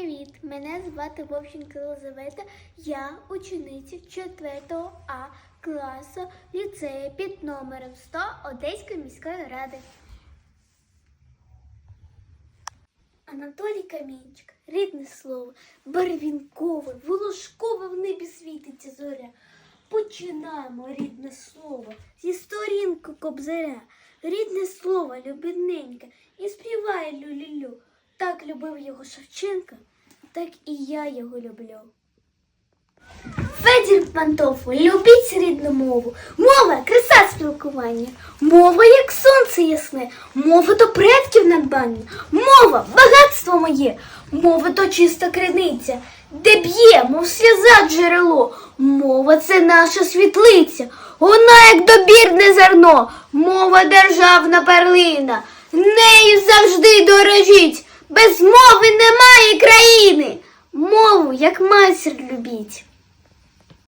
привіт! Мене звати Вовченко Єлизавета. Я учениця 4 А класу ліцею під номером 100 Одеської міської ради. Анатолій Камінчик, рідне слово, барвінкове, волошкове в небі світиться зоря. Починаємо рідне слово зі сторінку кобзаря. Рідне слово любідненьке і співає люлю. Так любив його Шевченка, так і я його люблю. Федір Пантофу, любіть рідну мову. Мова краса спілкування. Мова, як сонце ясне, мова то предків надбання. Мова багатство моє, мова то чиста криниця, де б'є, мов сльоза джерело. Мова це наша світлиця, вона як добірне зерно, мова державна перлина. Нею завжди дорожіть, без мови немає країни. Мову, як матір любіть.